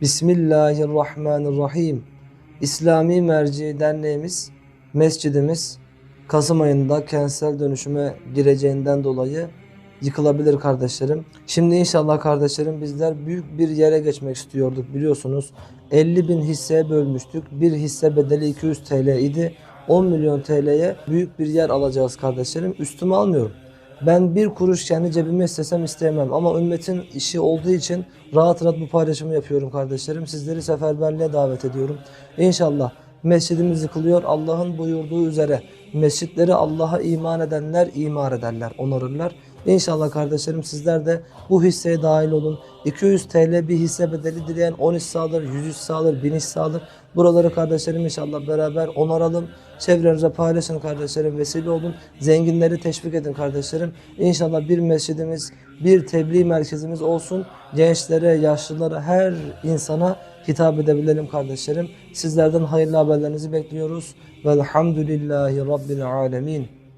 Bismillahirrahmanirrahim. İslami Merci Derneğimiz, mescidimiz Kasım ayında kentsel dönüşüme gireceğinden dolayı yıkılabilir kardeşlerim. Şimdi inşallah kardeşlerim bizler büyük bir yere geçmek istiyorduk biliyorsunuz. 50 bin hisseye bölmüştük. Bir hisse bedeli 200 TL idi. 10 milyon TL'ye büyük bir yer alacağız kardeşlerim. Üstüme almıyorum. Ben bir kuruş kendi cebime istesem isteyemem ama ümmetin işi olduğu için rahat rahat bu paylaşımı yapıyorum kardeşlerim. Sizleri seferberliğe davet ediyorum. İnşallah mescidimiz yıkılıyor. Allah'ın buyurduğu üzere mescitleri Allah'a iman edenler imar ederler, onarırlar. İnşallah kardeşlerim sizler de bu hisseye dahil olun. 200 TL bir hisse bedeli dileyen 10 hisse alır, 100 hisse alır, 1000 hisse alır. Buraları kardeşlerim inşallah beraber onaralım. Çevrenize paylaşın kardeşlerim, vesile olun. Zenginleri teşvik edin kardeşlerim. İnşallah bir mescidimiz, bir tebliğ merkezimiz olsun. Gençlere, yaşlılara, her insana hitap edebilelim kardeşlerim. Sizlerden hayırlı haberlerinizi bekliyoruz. Velhamdülillahi Rabbil alemin.